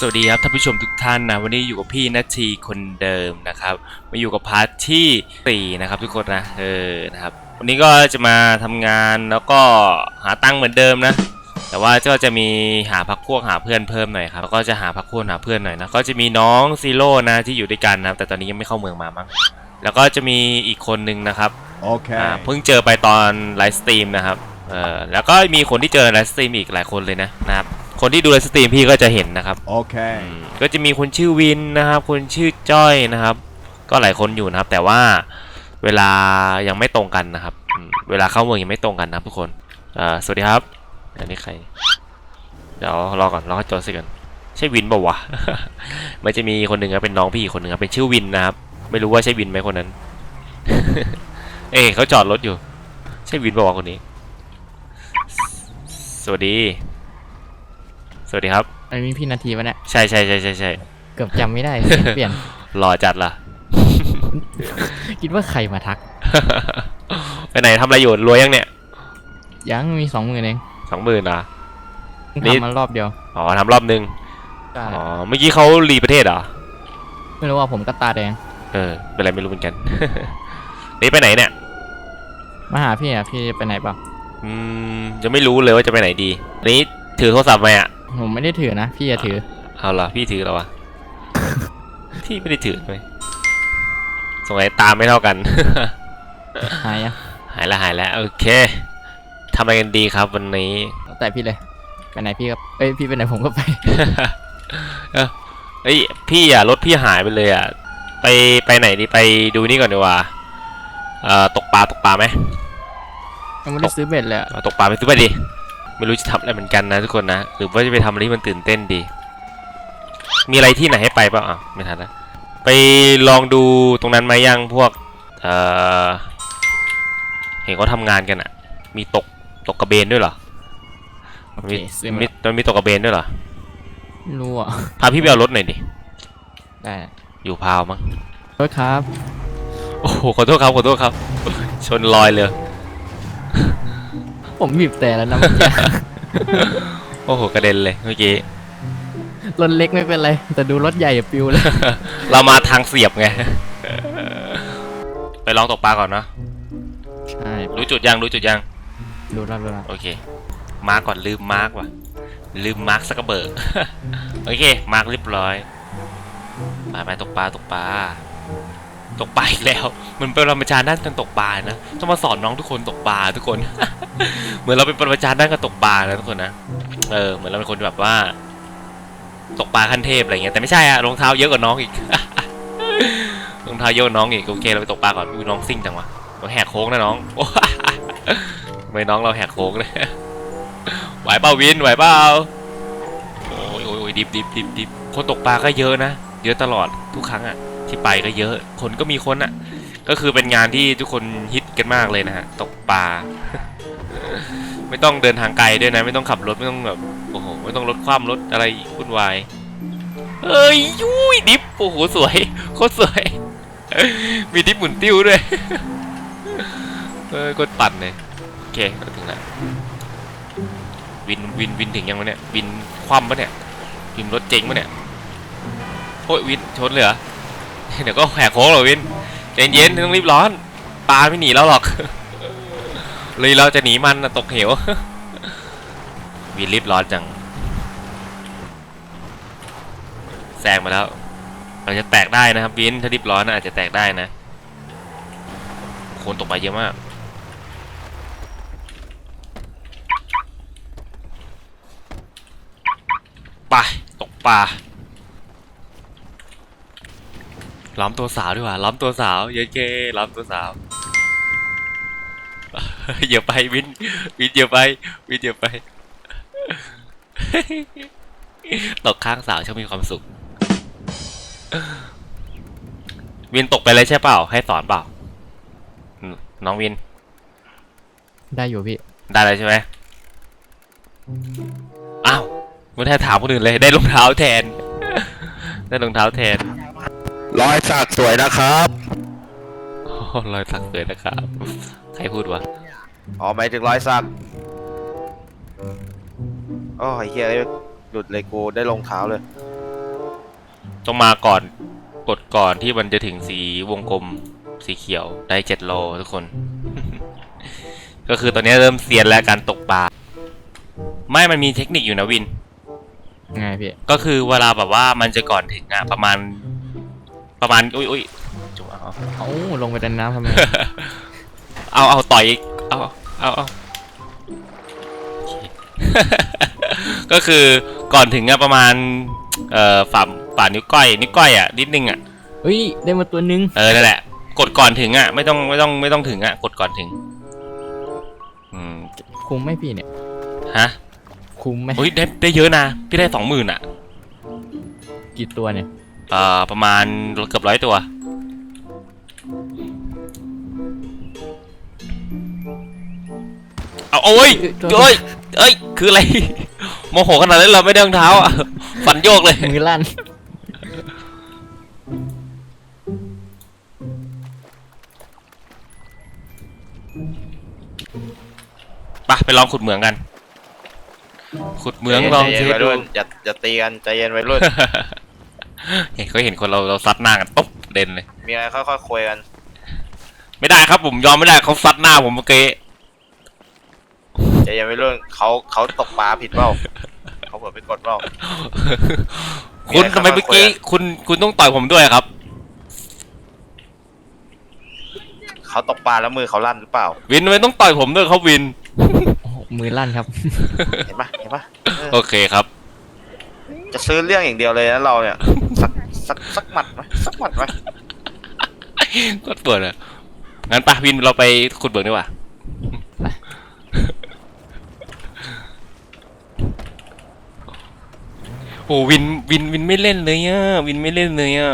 สวัสดีครับท่านผู้ชมทุกท่านนะวันนี้อยู่กับพี่นาทีคนเดิมนะครับมาอยู่กับพาร์ทที่สี่นะครับทุกคนนะเออนะครับวันนี้ก็จะมาทำงานแล้วก็หาตังค์เหมือนเดิมนะ แต่ว่าก็จะมีหาพักพวกหาเพื่อนเพิ่มหน่อยครับแล้วก็จะหาพักพวกหาเพื่อนหน่อยนะก็จะมีน้องซีโร่นะที่อยู่ด้วยกันนะครับแต่ตอนนี้ยังไม่เข้าเมืองมามั้งแล้วก็จะมีอีกคนนึงนะครับ Okay. อ่าเพิ่งเจอไปตอนไลฟ์สตรีมนะครับ เออแล้วก็มีคนที่เจอไลฟ์สตรีมอีกหลายคนเลยนะนะครับ คนที่ดูไลฟ์สตรีมพี่ก็จะเห็นนะครับ Okay. อืมก็จะมีคนชื่อวินนะครับ คนชื่อจ้อยนะครับ ก็หลายคนอยู่นะครับ แต่ว่าเวลายังไม่ตรงกันนะครับอืมเวลาเข้าเมืองยังไม่ตรงกันนะครับทุกคนเอ่อสวัสดีครับ อันนี้ใคร เดี๋ยวรอก่อนรอให้โจทย์สิกันใช่วินเปล่าวะ มันจะมีคนหนึ่งครับเป็นน้องพี่อีกคนหนึ่งครับเป็นชื่อวินนะครับ ไม่รู้ว่าใช่วินไหมคนนั้น เอ้ยเขาจอดรถอยู่ ใช่วินเปล่าวะคนนี้ สวัสดี สวัสดีครับ อันนี้พี่นาทีวะเนี่ย ใช่ใช่ใช่ใช่ใช่เกือบจำไม่ได้เสียงเปลี่ยน หล่อจัดล่ะ คิดว่าใครมาทัก ไปไหนทำอะไรอยู่รวยยังเนี่ย ยังมีสองหมื่นเองสองหมื่นอะเพิ่งนี่ ทำมารอบเดียวอ๋อทำรอบนึง ใช่อ๋อ เมื่อกี้เขารีประเทศเหรอ ไม่รู้ว่าผมก็ตาแดง เออ เป็นไรไม่รู้เหมือนกัน นี่ไปไหนเนี่ย มาหาพี่อะ พี่ไปไหนเปล่า อืมยังไม่รู้เลยว่าจะไปไหนดีอันนี้ถือโทรศัพท์ไหมอะผมไม่ได้ถือนะ พี่จะถือ เอาล่ะพี่ถือแล้ววะ พี่ไม่ได้ถือไหมสงสัยตามไม่เท่ากัน หายอะหายละหายแล้วโอเคทำอะไรกันดีครับวันนี้ แล้วแต่พี่เลย ไปไหนพี่ก็เอ้ยพี่ไปไหนผมก็ไป เออเฮ้ยพี่อะรถพี่หายไปเลยอะ ไปไปไหนดีไปดูนี่ก่อนดีกว่าเอ่อตกปลาตกปลาไหม ยังไม่ได้ซื้อเบ็ดเลยอะเอาตกปลาไปซื้อไปดิ ไม่รู้จะทำอะไรเหมือนกันนะทุกคนนะ หรือว่าจะไปทำอะไรที่มันตื่นเต้นดี มีอะไรที่ไหนให้ไปเปล่าอะไม่ทันแล้วไปลองดูตรงนั้นไหมายังพวก เอ่อ เห็นเขาทำงานกันอะมีตกตกกระเบนด้วยเหรอโอเคมีซื้อมีมามันมีตกกระเบนด้วยเหรอไม่รู้อะพาพี่ไปเอารถหน่อยดิ ได้อยู่พาวมั้งโทษครับ โอ้โห ขอโทษครับ ขอโทษครับ ชนลอยเลย ผมบีบแต่แล้วนะเมื่อกี้โอ้โหกระเด็นเลยเมื่อกี้ รถเล็กไม่เป็นไร แต่ดูรถใหญ่อะปิวเลย เรามาทางเสียบไง ไปลองตกปลาก่อนเนาะใช่รู้จุดยังรู้จุดยัง ดูแล้วดูแล้วโอเค มาร์กก่อนลืมมาร์กว่ะ ลืมมาร์กสักกระเบิกโอเค มาร์กเรียบร้อยไปไปตกปลาตกปลา ตกปลาอีกแล้ว มันเป็นปรมาจารย์ด้านการตกปลานะต้องมาสอนน้องทุกคนตกปลาทุกคน เหมือนเราเป็นปรมาจารย์ด้านการตกปลานะทุกคนนะเออเหมือนเราเป็นคนแบบว่า ตกปลาขั้นเทพอะไรเงี้ยแต่ไม่ใช่อะรองเท้าเยอะกว่าน้องอีกรองเท้าเยอะกว่าน้องอีกโอเคเราไปตกปลาก่อนน้องซิ่งจังวะเราแหกโค้งนะน้องโอ้ทำไมน้องเราแหกโค้งเลยไหวเปล่าวินไหวเปล่าโอ้ยโอ้ยดิบดิบดิบดิบคนตกปลาก็เยอะนะเยอะตลอดทุกครั้งอะ ที่ไปก็เยอะ คนก็มีคนอะก็คือเป็นงานที่ทุกคนฮิตกันมากเลยนะฮะ ตกปลา ไม่ต้องเดินทางไกลด้วยนะ ไม่ต้องขับรถไม่ต้องแบบ โอ้โห ไม่ต้องรถคว่ำรถอะไรวุ่นวาย เอ้ยยุ้ยดิฟ โอ้โห สวย โคตรสวย มีดิฟหมุนติ้วด้วย เออโคตรปั่นเลย โอเคเราถึงแล้ววินวินวินถึงยังวะเนี่ยวินคว่ำปะเนี่ยวินรถเจ๊งปะเนี่ยโอ้ยวินชนเลยเหรอ เดี๋ยวก็แหกโค้งหรอวินใจเย็นๆต้องรีบร้อนปลาไม่หนีเราหรอกเลยเราจะหนีมันตกเหววินรีบร้อนจังแซงมาแล้วเราจะแตกได้นะครับวินถ้ารีบร้อนน่ะอาจจะแตกได้นะคนตกไปลาเยอะมากไปตกปลา ล้อมตัวสาวดีกว่าล้อมตัวสาวเย้เย้ล้อมตัวสาวอย่าไปวินวินอย่าไปวินอย่าไปตกข้างสาวช่างมีความสุข วินตกไปเลยใช่เปล่า ให้สอนเปล่าอืมน้องวิน ได้อยู่พี่ ได้เลยใช่ไหมอ้าวไม่ได้ถามคนอื่นเลย ได้รองเท้าแทน ได้รองเท้าแทน รอยสักสวยนะครับโอ้รอยสักเลยนะครับ ใครพูดวะ อ๋อหมายถึงรอยสักอ๋อไอ้เหี้ยหลุดเลยกูได้รองเท้าเลย ต้องมาก่อน กดก่อนที่มันจะถึงสีวงกลมสีเขียวได้เจ็ดโลทุกคน ก็คือตอนนี้เริ่มเซียนแล้วการตกปลา ไม่มันมีเทคนิคอยู่นะวิน ไงพี่ ก็คือเวลาแบบว่ามันจะก่อนถึงอะประมาณ ประมาณ อุ้ยอุ้ยจุ๊บเอาเอ้าลงไปดันน้ำทำไม เอาเอาต่อยอีกเอาเอาเอาโอเค ก็คือก่อนถึงอะประมาณ เอ่อฝ่าฝ่านิ้วก้อย นิ้วก้อยอะนิดนึงอะเฮ้ย ได้มาตัวนึง เออ นั่นแหละ กดก่อนถึงอะไม่ต้องไม่ต้องไม่ต้องถึงอะกดก่อนถึง อืม คุ้มไหมพี่เนี่ย ฮะคุ้มไหม อุ้ยได้ได้เยอะนะ พี่ได้สองหมื่นอะกี่ตัวเนี่ย เอ่อประมาณเกือบร้อยตัว เอาโอ้ยโอ้ยเอ้ย คืออะไร โมโหขนาดนั้นเราไม่ได้รองเท้าอะฟันโยกเลย มือลั่น ไปไปลองขุดเหมืองกัน ขุดเหมืองลองใจเทเย็นสวัยดูรุ่นอย่าอย่าตีกันใจเย็นวัยรุ่น เห็นเขาเห็นคนเราเราซัดหน้ากันปุ๊บเด่นเลย มีอะไรค่อยๆคุยกัน ไม่ได้ครับผมยอมไม่ได้เขาซัดหน้าผมเมื่อกี้ใจเย็นวัยรุ่นเขาเขาตกปลาผิดเปล่าเขาเปิดไปกดเปล่าคุณมีอะไรทำไมเมื่อกี้ค่อยๆคุยคุณคุณต้องต่อยผมด้วยครับ เขาตกปลาแล้วมือเขาลั่นหรือเปล่า วินทำไมต้องต่อยผมด้วยครับวิน โอ้โหมือลั่นครับ เห็นปะเห็นปะเออโอเคครับ จะซื้อเรื่องอย่างเดียวเลยนะเราเนี่ย สักสักสักหมัดไหมสักหมัดไหมก็เปิดเลยงั้นปะวินเราไปขุดเบิกดีกว่าไปโอ้วินวินวินไม่เล่นเลยอะวินไม่เล่นเลยอะ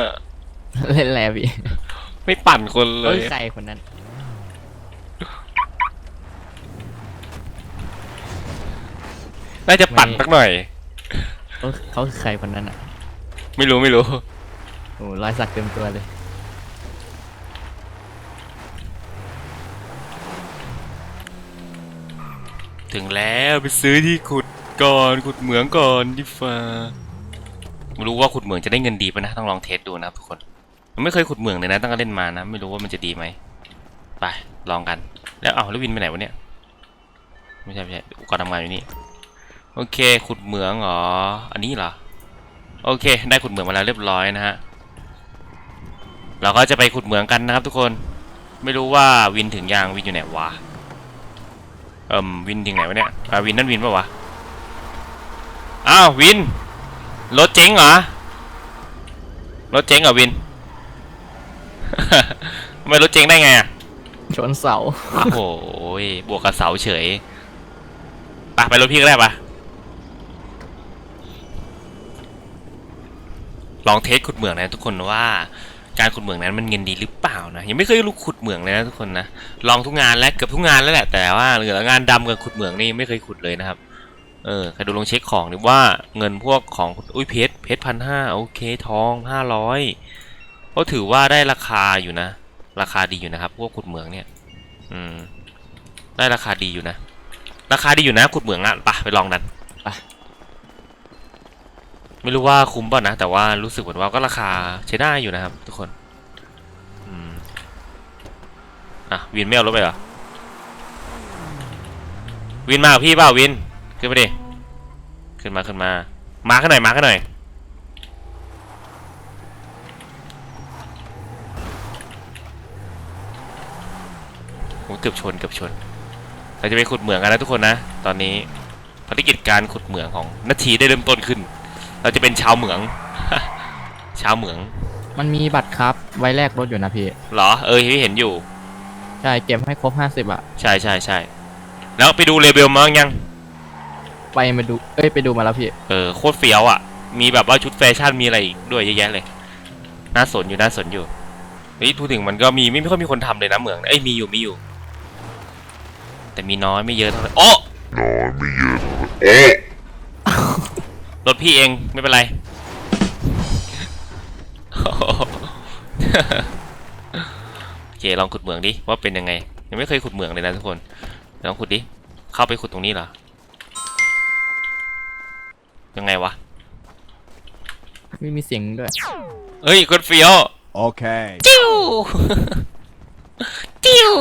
เล่นแล้วพี่ไม่ปั่นคนเลเฮ้ยยใครคนนั้นน่าจะปั่นสักหน่อยเขาเขาคือใครคนนั้นอะ ไม่รู้ไม่รู้ โอ้รอยสักเต็มตัวเลย ถึงแล้วไปซื้อที่ขุดก่อนขุดเหมืองก่อนดิฟ้าไม่รู้ว่าขุดเหมืองจะได้เงินดีปะนะต้องลองเทสดูนะครับทุกคนมันไม่เคยขุดเหมืองเลยนะตั้งแต่เล่นมานะ ไม่รู้ว่ามันจะดีไหมไปลองกัน แล้วเอาแล้ววินไปไหนวะเนี่ยไม่ใช่ไม่ใช่กรณ์ทำงานอยู่นี่โอเคขุดเหมืองเหรออันนี้เหรอโอเค ได้ขุดเหมืองมาแล้วเรียบร้อยนะฮะ เราก็จะไปขุดเหมืองกันนะครับทุกคน ไม่รู้ว่าวินถึงยางวินอยู่ไหนวะ เอ่มวินถึงไหนวะเนี่ยอ่าวินนั่นวินปะวะ อ้าววิน รถเจ๊งเหรอ รถเจ๊งเหรอวินทำไมรถเจ๊งได้ไงอะชนเสา โอ้โหยบวกกับเสาเฉยไปไปรถพี่ก็ได้ปะลองเทสขุดเหมืองนะทุกคนว่า การขุดเหมืองนั้นมันเงินดีหรือเปล่านะยังไม่เคยรู้ขุดเหมืองเลยนะทุกคนนะลองทุกงานและเกือบทุกงานแล้วแหละแต่ว่าเหลืองานดำกับขุดเหมืองนี่ไม่เคยขุดเลยนะครับเออใครดูลองเช็คของดิว่าเงินพวกของอุ้ยเพชรเพชรพันห้าโอเคทองห้าร้อยก็ถือว่าได้ราคาอยู่นะ ราคาดีอยู่นะครับพวกขุดเหมืองเนี่ย อืม ได้ราคาดีอยู่นะ ราคาดีอยู่นะขุดเหมืองอะไปะไปลองดันไป ไม่รู้ว่าคุ้มป่ะนะ แต่ว่ารู้สึกเหมือนว่าก็ราคาใช้ได้อยู่นะครับ ทุกคนอืมอะวินไม่เอารถไปเหรอวินมาพี่เปล่าวินขึ้นมาดิขึ้นมาขึ้นมามาขึ้นหน่อยมาขึ้นหน่อยโอ้เกือบชนเกือบชนเราจะไปขุดเหมืองกันนะทุกคนนะ ตอนนี้ภารกิจการขุดเหมืองของนาทีได้เริ่มต้นขึ้น เราจะเป็นชาวเหมือง ชาวเหมืองมันมีบัตรครับไว้แลกรถอยู่นะพี่ เหรอ เออพี่เห็นอยู่ ใช่เก็บให้ครบห้าสิบอะ ใช่ใช่ใช่แล้วไปดูเลเบลมาบ้างยัง ไปมาดู เอ้ยไปดูมาแล้วพี่ เออโคตรเฟี้ยวอะ มีแบบว่าชุดแฟชั่นมีอะไรอีกด้วยเยอะแยะเลย น่าสนอยู่น่าสนอยู่เฮ้ยพูดถึงมันก็มีไม่ค่อยมีคนทำเลยนะเหมืองเอ้ยมีอยู่มีอยู่ แต่มีน้อยไม่เยอะเท่าไหร่โอ้น้อยไม่เยอะเอ๊ะร ถพี่เองไม่เป็นไร โอเคลองขุดเหมืองดิว่าเป็นยังไง ยังไม่เคยขุดเหมืองเลยนะทุกคนลองขุดดิเข้าไปขุดตรงนี้เหรอยังไงวะไม่มีเสียงด้วยเฮ้ยคนเฟี้ยว Okay. จิ้วจิ้ว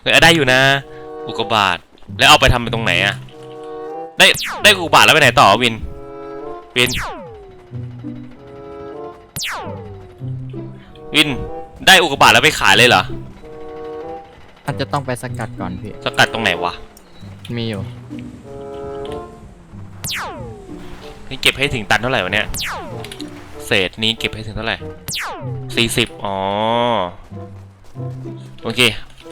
เฮ้ยได้อยู่นะ อุกกาบาตแล้วเอาไปทำเป็นตรงไหนอะ ได้ได้อุกกาบาตแล้วไปไหนต่อวิน วิน วิน ได้อุกกาบาตแล้วไปขายเลยเหรอ อาจจะต้องไปสกัดก่อนพี่ สกัดตรงไหนวะมีอยู่ นี่เก็บให้ถึงตันเท่าไหร่วะเนี่ย เศษนี้เก็บให้ถึงเท่าไหร่สี่สิบอ๋อ โอเค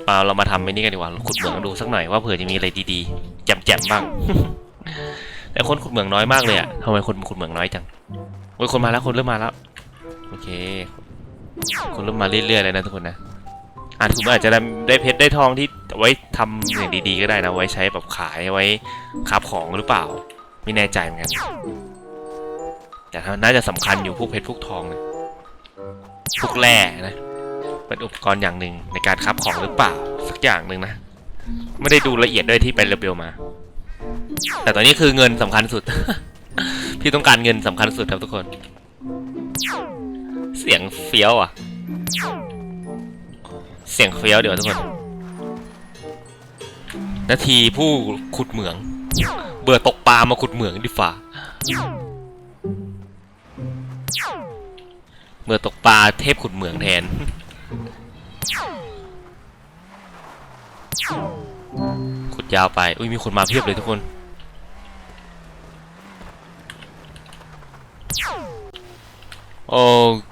เอาเรามาทำไอ้นี่กันดีกว่าขุดเหมืองดูสักหน่อยว่าเผื่อจะมีอะไรดีๆแจ่มๆบ้าง แต่คนขุดเหมืองน้อยมากเลยอะทำไมคนขุดเหมืองน้อยจังโอ้ยคนมาแล้วคนเริ่มมาแล้ว โอเค คนเริ่มมาเรื่อยๆเลยนะทุกคนนะอาจคุณอาจจะได้เพชรได้ทองที่ไว้ทำอย่างดีๆก็ได้นะ ไว้ใช้แบบขายไว้คับของหรือเปล่า ไม่แน่ใจเหมือนกัน แต่น่าจะสำคัญอยู่พวกเพชรพวกทองนะพวกแร่นะเป็นอุปกรณ์อย่างหนึ่งในการคับของหรือเปล่า สักอย่างหนึ่งนะ ไม่ได้ดูละเอียดด้วยที่ไปเรเบลมา แต่ตอนนี้คือเงินสำคัญสุด พี่ต้องการเงินสำคัญสุดครับทุกคน เสียงเฟี้ยวอะ เสียงเฟี้ยวเดี๋ยวทุกคน นาทีผู้ขุดเหมือง เบื่อตกปลามาขุดเหมืองดีฝ่าเมื่อตกปลาเทพขุดเหมืองแทนขุดยาวไป อุ้ยมีคนมาเพียบเลยทุกคน โอ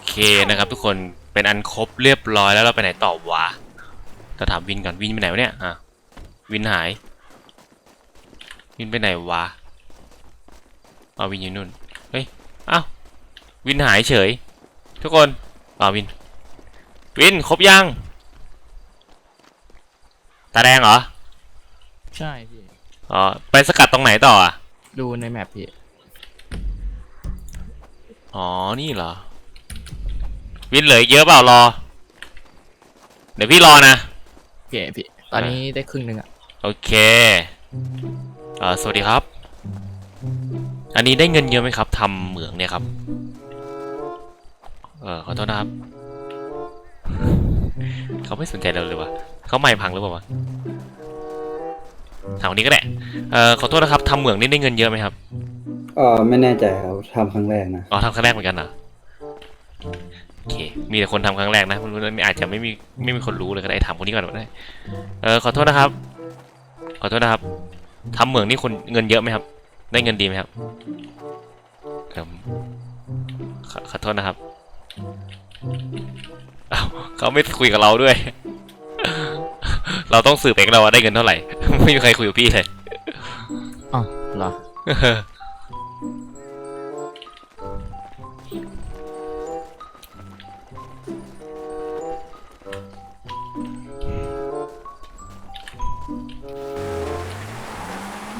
เคนะครับทุกคนเป็นอันครบเรียบร้อยแล้วเราไปไหนต่อวะจะถามวินก่อนวินไปไหนวะเนี่ยอะวินหาย วินไปไหนวะเอาวินอยู่นู่นเฮ้ยอ้าววินหายเฉย ทุกคนอ่าวิน วินครบยังตาแดงเหรอใช่พี่อ๋อไปสกัดตรงไหนต่ออะดูในแมปพี่ อ๋อ นี่เหรอ วินเหลืออีกเยอะเปล่ารอ เดี๋ยวพี่รอนะ โอเคพี่ ตอนนี้ได้ครึ่งหนึ่งอะโอเคเอ่อสวัสดีครับ อันนี้ได้เงินเยอะไหมครับทำเหมืองเนี่ยครับ เออขอโทษนะครับ เขาไม่สนใจเราเลยวะเขาไม่พังหรือเปล่าวะถามคนนี้ก็ได้ เออขอโทษนะครับทำเหมืองนี่ได้เงินเยอะไหมครับ เออไม่แน่ใจครับทำครั้งแรกนะ อ๋อทำครั้งแรกเหมือนกันเหรอโอเค มีแต่คนทำครั้งแรกนะไม่รู้นะอาจจะไม่มีไม่มีคนรู้เลยก็ได้ถามคนนี้ก่อนก็ได้ เออขอโทษนะครับ ขอโทษนะครับทำเหมืองนี่คนเงินเยอะไหมครับ ได้เงินดีไหมครับเอิ่มขอขอโทษนะครับอ้าวเขาไม่คุยกับเราด้วย เราต้องสืบเองเราว่าได้เงินเท่าไหร่ ไม่มีใครคุยกับพี่เลยอ๋อเหรอ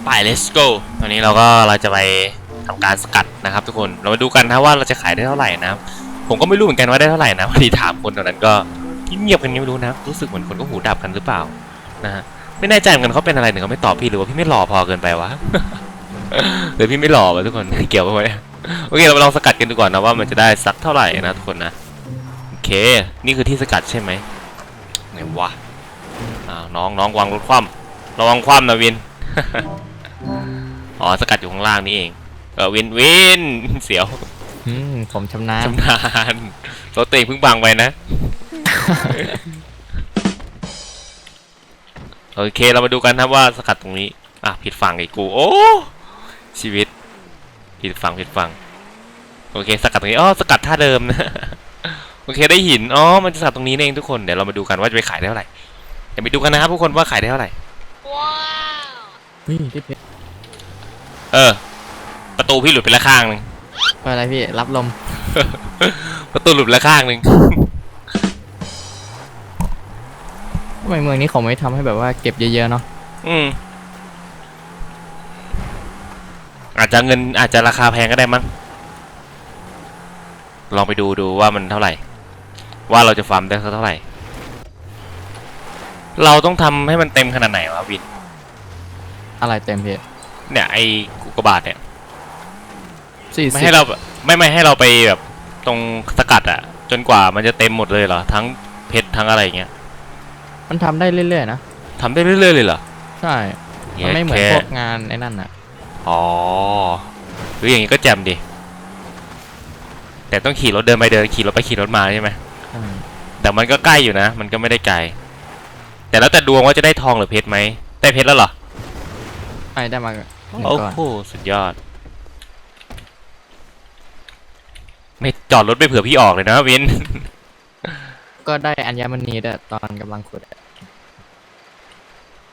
ไป let's go ตอนนี้เราก็เราจะไปทำการสกัดนะครับ ทุกคน เรามาดูกันนะว่าเราจะขายได้เท่าไหร่นะ ผมก็ไม่รู้เหมือนกันว่าได้เท่าไหร่นะพอดีถามคนตอนนั้นก็เงียบกันไม่รู้นะ รู้สึกเหมือนคนก็หูดับกันหรือเปล่านะฮะ ไม่แน่ใจเหมือนกันเขาเป็นอะไรหนึ่งเขาไม่ตอบพี่หรือว่าพี่ไม่หล่อพอเกินไปวะหรือพี่ไม่หล่อวะทุกคน เกี่ยวกับเนี่ยโอเค เราลองสกัดกันดูก่อนนะว่ามันจะได้สักเท่าไหร่นะทุกคนนะ โอเค นี่คือที่สกัดใช่ไหมไหนวะ น้องน้องวางรถคว่ำระวังคว่ำนะวิน อ๋อสกัดอยู่ข้างล่างนี่เอง เออวินวินเสียวอืมผมชำนาญชำนาญรถตัวเองเพิ่งบังไปนะ โอเคเรามาดูกันครับว่าสกัดตรงนี้ อะผิดฝั่งอีกกู โอ้ ชีวิต ผิดฝั่งผิดฝั่ง โอเค สกัดตรงนี้ อ๋อ สกัดท่าเดิมนะ โอเคได้หิน อ๋อ มันจะสกัดตรงนี้เองทุกคน เดี๋ยวเรามาดูกันว่าจะไปขายได้เท่าไหร่ เดี๋ยวไปดูกันนะครับทุกคนว่าขายได้เท่าไหร่เฮ้ยได้เพชรเออ ประตูพี่หลุดไปละข้างหนึ่ง ไปอะไรพี่ รับลม ประตูหลุดไปละข้างหนึ่ง ทำไมเมืองนี้เขาไม่ทำให้แบบว่าเก็บเยอะๆเนาะ อืม อาจจะเงินอาจจะราคาแพงก็ได้มั้ง ลองไปดูดูว่ามันเท่าไหร่ ว่าเราจะฟาร์มได้สักเท่าไหร่ เราต้องทำให้มันเต็มขนาดไหนวะวิน อะไรเต็มพี่เนี่ยไอ้กุกกาบาทเนี่ย สี่ไม่สิให้บเราแบบไม่ไม่ให้เราไปแบบตรงสกัดอะจนกว่ามันจะเต็มหมดเลยเหรอ ทั้งเพชรทั้งอะไรอย่างเงี้ยมันทำได้เรื่อยๆนะ ทำได้เรื่อยๆเลยเหรอใช่ มันไม่เหมือนแค่พวกงานไอ้นั่นอะ อ๋อหรืออย่างงี้ก็แจ่มดิ แต่ต้องขี่รถเดินไปเดินขี่รถไปขี่รถมาใช่ไหมอืมแต่มันก็ใกล้อยู่นะ มันก็ไม่ได้ไกล แต่แล้วแต่ดวงว่าจะได้ทองหรือเพชรไหมได้เพชรแล้วเหรอไปได้มาหนึ่งโอ้ก่อนโหสุดยอด ไม่จอดรถไปเผื่อพี่ออกเลยนะวิน ก็ได้อัญมณีด้วยตอนกำลังขุดอะ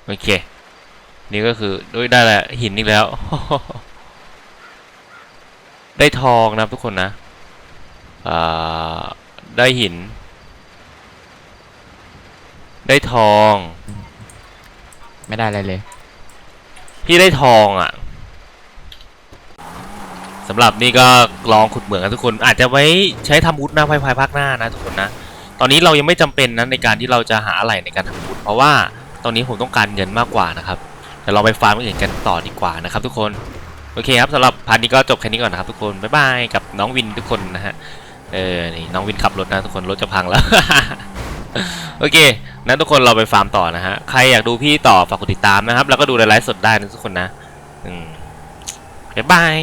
โอเค นี่ก็คือด้วยได้แหละหินอีกแล้ว ได้ทองนะครับทุกคนนะอ่าได้หิน ได้ทอง ไม่ได้อะไรเลย พี่ได้ทองอะสำหรับนี่ก็ลองขุดเหมืองกันทุกคน อาจจะไว้ใช้ทำวุฒิหน้าภายภายภาคหน้านะทุกคนนะ ตอนนี้เรายังไม่จำเป็นนะในการที่เราจะหาอะไรในการทำวุฒิเพราะว่าตอนนี้ผมต้องการเงินมากกว่านะครับเดี๋ยวเราไปฟาร์มอื่นกันต่อดีกว่านะครับ ทุกคนโอเคครับสำหรับพาร์ทนี้ก็จบแค่นี้ก่อนนะครับทุกคนบ๊ายบายกับน้องวินทุกคนนะฮะเออนี่น้องวินขับรถนะทุกคนรถจะพังแล้ว โอเค นั้นทุกคนเราไปฟาร์มต่อนะฮะ ใครอยากดูพี่ต่อฝากกดติดตามนะครับ แล้วก็ดูไลฟ์สดได้นะทุกคนนะ อืมบ๊ายบาย